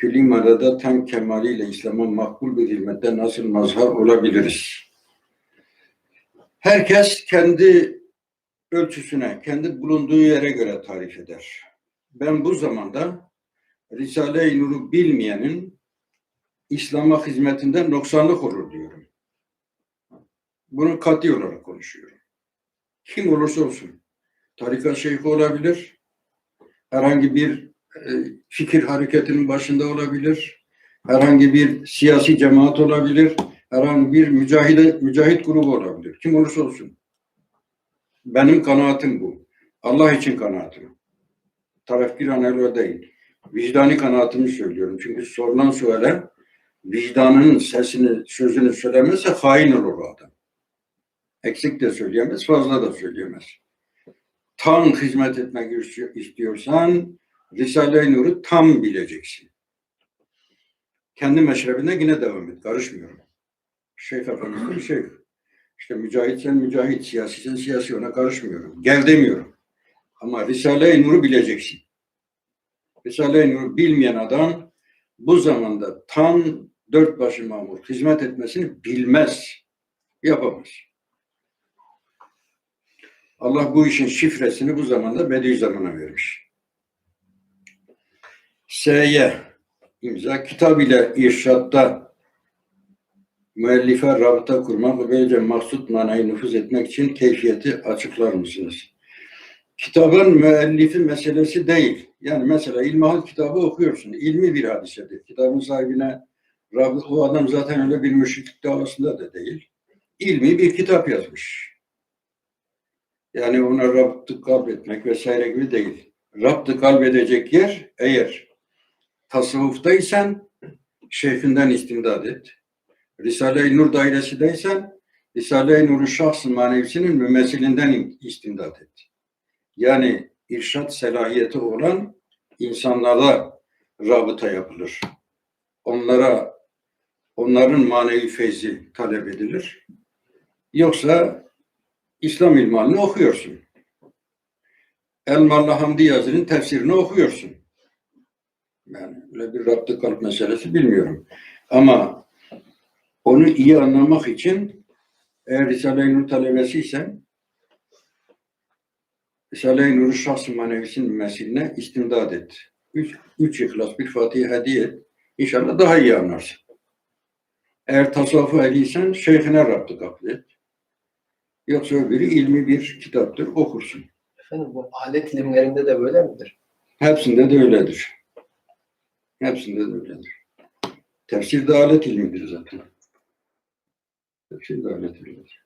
külli manada tam kemaliyle İslam'a makbul bir hizmette nasıl mazhar olabiliriz? Herkes kendi ölçüsüne, kendi bulunduğu yere göre tarif eder. Ben bu zamanda Risale-i Nur'u bilmeyenin İslam'a hizmetinden noksanlık olur diyorum. Bunu kat'i olarak konuşuyorum. Kim olursa olsun. Tarikat şeyhi olabilir. Herhangi bir fikir hareketinin başında olabilir. Herhangi bir siyasi cemaat olabilir. Herhangi bir mücahide, mücahit grubu olabilir. Kim olursa olsun. Benim kanaatim bu. Allah için kanaatim. Tarafkir anelo değil. Vicdani kanaatimi söylüyorum. Çünkü sorulan suale vicdanının sesini, sözünü söylemezse hain olur o adam. Eksik de söyleyemez, fazla da söyleyemez. Tam hizmet etmek istiyorsan Risale-i Nur'u tam bileceksin. Kendi meşrebine yine devam et. Karışmıyorum. Şeyh Efendimiz bir şeyh. İşte mücahitsen mücahit, siyasisen siyasi ona karışmıyorum. Gel demiyorum. Ama Risale-i Nur'u bileceksin. Risale-i Nur'u bilmeyen adam bu zamanda tam dört başı mamur hizmet etmesini bilmez. Yapamaz. Allah bu işin şifresini bu zamanda Bediüzzaman'a vermiş. S'ye imza kitap ile irşatta müellife rabıta kurmak ve böylece maksut manayı nüfuz etmek için keyfiyeti açıklar mısınız? Kitabın müellifi meselesi değil. Yani mesela İlmihal kitabı okuyorsun. İlmi bir hadisedir. Kitabın sahibine o adam zaten öyle bir müşriklik davasında da değil. İlmi bir kitap yazmış. Yani ona rabıtı kalbetmek vesaire gibi değil. Rabıtı kalbedecek yer eğer tasavvuftaysan şeyhinden istimdad et. Risale-i Nur dairesideysen Risale-i Nur'un şahs manevisinin mümessilinden istimdad et. Yani irşat selahiyeti olan insanlara rabıta yapılır. Onlara onların manevi feyzi talep edilir. Yoksa İslam ilmalini okuyorsun. Elmalı Hamdi Yazı'nın tefsirini okuyorsun. Yani öyle bir rabıta kalp meselesi bilmiyorum. Ama onu iyi anlamak için eğer Risale-i Nur talebesiysen Risale-i Nur'u şahs-ı manevisinin mesiline istimdad et. Üç, üç ihlas, bir Fatiha hediye et. İnşallah daha iyi anlarsın. Eğer tasavvufu ehliysen şeyhine rabıta kabul et. Yoksa öbürü ilmi bir kitaptır, okursun. Efendim bu alet ilimlerinde de böyle midir? Hepsinde de öyledir. Hepsinde de öyledir. Tefsir de alet ilmidir zaten. Tefsir de alet ilmidir.